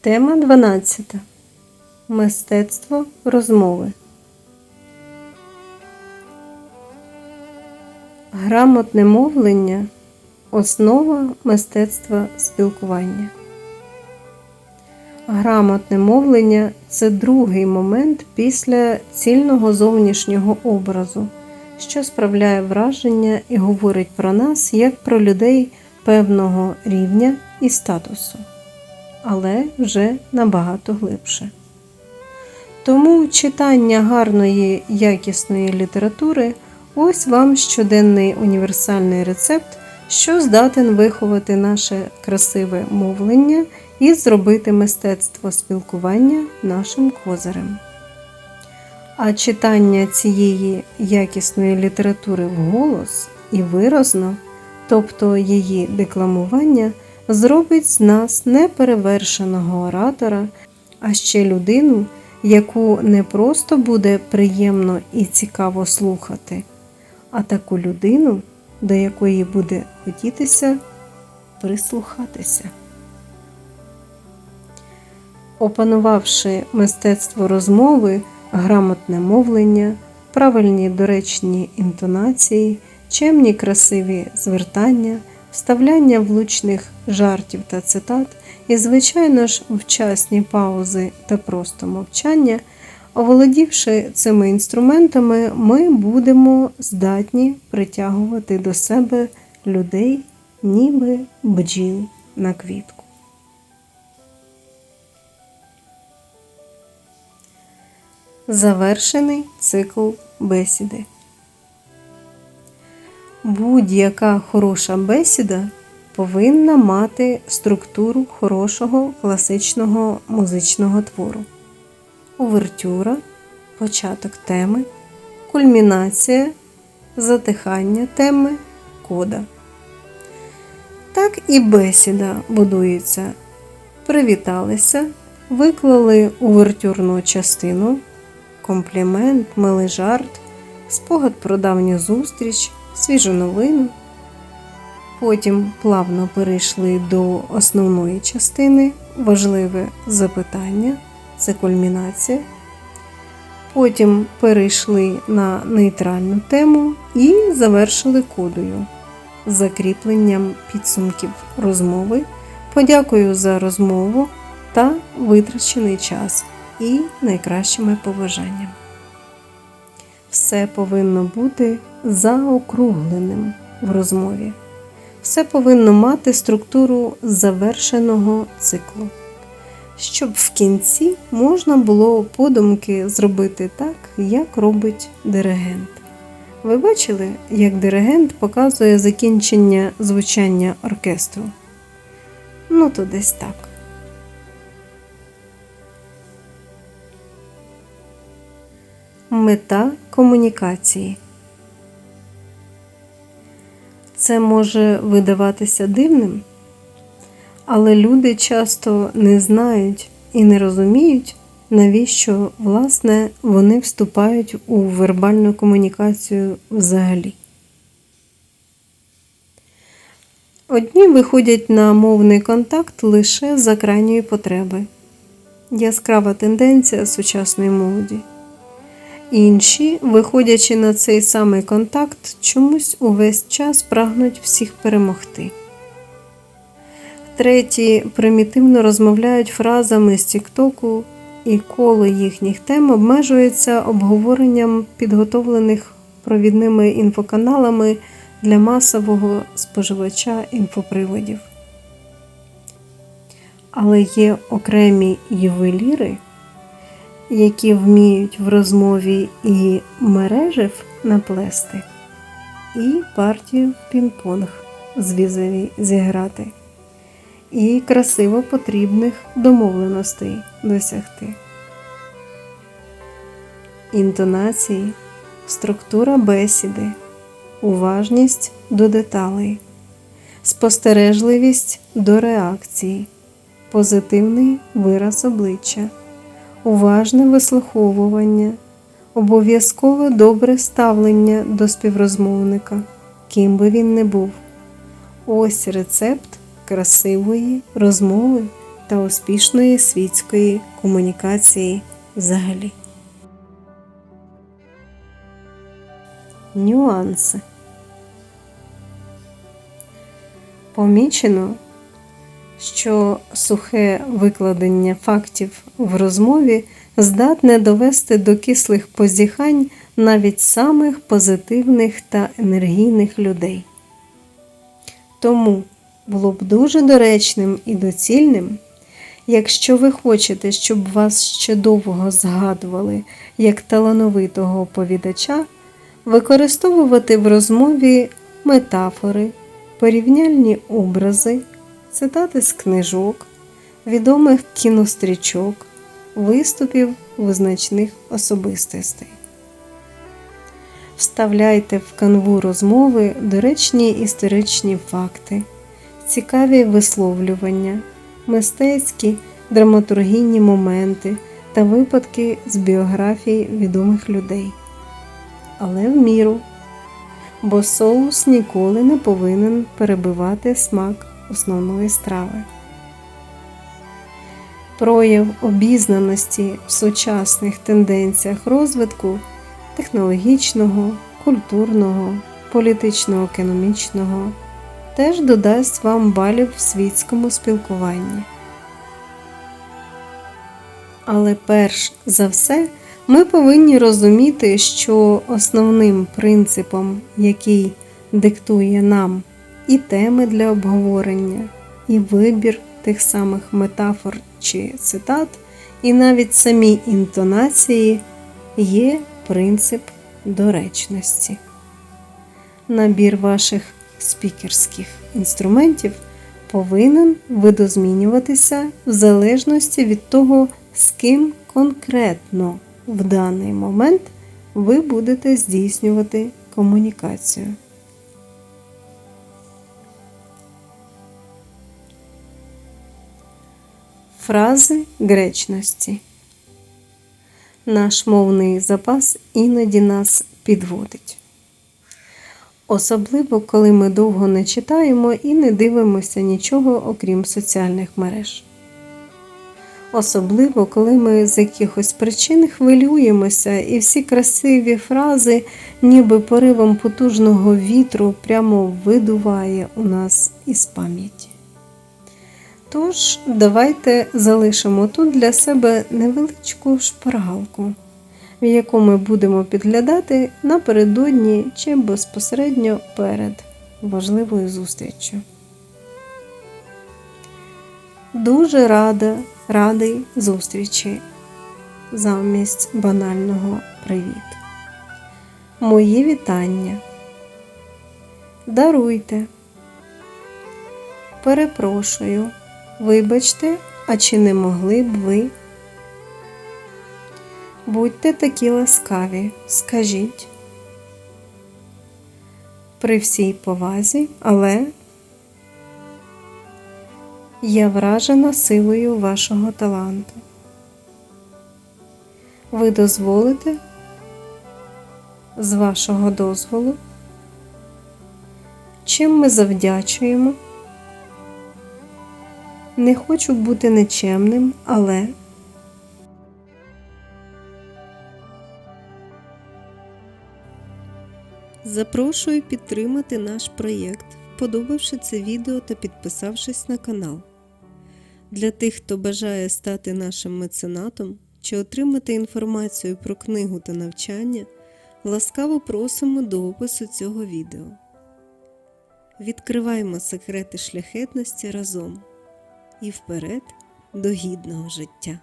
Тема 12. Мистецтво розмови. Грамотне мовлення основа мистецтва спілкування. Грамотне мовлення це другий момент після цільного зовнішнього образу, що справляє враження і говорить про нас як про людей певного рівня і статусу, але вже набагато глибше. Тому читання гарної якісної літератури ось вам щоденний універсальний рецепт, що здатен виховати наше красиве мовлення і зробити мистецтво спілкування нашим козирем. А читання цієї якісної літератури вголос і виразно, тобто її декламування, зробить з нас неперевершеного оратора, а ще людину, яку не просто буде приємно і цікаво слухати, а таку людину, до якої буде хотітися прислухатися. Опанувавши мистецтво розмови, грамотне мовлення, правильні доречні інтонації, чемні красиві звертання, вставляння влучних жартів та цитат і, звичайно ж, вчасні паузи та просто мовчання, оволодівши цими інструментами, ми будемо здатні притягувати до себе людей, ніби бджіл на квітку. Завершений цикл бесіди. Будь-яка хороша бесіда повинна мати структуру хорошого класичного музичного твору. Увертюра, початок теми, кульмінація, затихання теми, кода. Так і бесіда будується. Привіталися, виклали увертюрну частину комплімент, милий жарт, спогад про давню зустріч, свіжу новину. Потім плавно перейшли до основної частини, важливе запитання це кульмінація. Потім перейшли на нейтральну тему і завершили кодою, закріпленням підсумків розмови. Подякую за розмову та витрачений час і найкращими побажаннями. Все повинно бути заокругленим в розмові. Все повинно мати структуру завершеного циклу, щоб в кінці можна було подумки зробити так, як робить диригент. Ви бачили, як диригент показує закінчення звучання оркестру? Ну, то десь так. Мета комунікації. Це може видаватися дивним, але люди часто не знають і не розуміють, навіщо власне вони вступають у вербальну комунікацію взагалі. Одні виходять на мовний контакт лише за крайньої потреби. Яскрава тенденція сучасної молоді. Інші, виходячи на цей самий контакт, чомусь увесь час прагнуть всіх перемогти. Треті примітивно розмовляють фразами з Тіктоку, і коло їхніх тем обмежується обговоренням підготовлених провідними інфоканалами для масового споживача інфоприводів. Але є окремі ювеліри які вміють в розмові і мережів наплести, і партію пінг-понг з візові зіграти, і красиво потрібних домовленостей досягти. Інтонації, структура бесіди, уважність до деталей, спостережливість до реакції, позитивний вираз обличчя уважне вислуховування, обов'язково добре ставлення до співрозмовника, ким би він не був. Ось рецепт красивої розмови та успішної світської комунікації взагалі. Нюанси Помічено, що сухе викладення фактів в розмові здатне довести до кислих позіхань навіть самих позитивних та енергійних людей. Тому було б дуже доречним і доцільним, якщо ви хочете, щоб вас ще довго згадували як талановитого оповідача, використовувати в розмові метафори, порівняльні образи, цитати з книжок, відомих кінострічок, виступів визначних особистостей. Вставляйте в канву розмови доречні історичні факти, цікаві висловлювання, мистецькі драматургійні моменти та випадки з біографій відомих людей. Але в міру, бо соус ніколи не повинен перебивати смак основної страви. Прояв обізнаності в сучасних тенденціях розвитку технологічного, культурного, політично-економічного теж додасть вам балів в світському спілкуванні. Але перш за все ми повинні розуміти, що основним принципом, який диктує нам і теми для обговорення, і вибір тих самих метафор чи цитат, і навіть самі інтонації є принцип доречності. Набір ваших спікерських інструментів повинен видозмінюватися в залежності від того, з ким конкретно в даний момент ви будете здійснювати комунікацію. Фрази гречності. Наш мовний запас іноді нас підводить. Особливо, коли ми довго не читаємо і не дивимося нічого окрім соціальних мереж. Особливо, коли ми з якихось причин хвилюємося, і всі красиві фрази, ніби поривом потужного вітру, прямо видуває у нас із пам'яті. Тож, давайте залишимо тут для себе невеличку шпаргалку, в яку ми будемо підглядати напередодні чи безпосередньо перед важливою зустріччю. Дуже рада, радий зустрічі замість банального привіт. Мої вітання. Даруйте. Перепрошую. Вибачте, а чи не могли б ви? Будьте такі ласкаві, скажіть. При всій повазі, але я вражена силою вашого таланту. Ви дозволите з вашого дозволу? Чим ми завдячуємо? Не хочу бути нечемним, але запрошую підтримати наш проєкт, вподобавши це відео та підписавшись на канал. Для тих, хто бажає стати нашим меценатом чи отримати інформацію про книгу та навчання, ласкаво просимо до опису цього відео. Відкриваємо секрети шляхетності разом і вперед до гідного життя.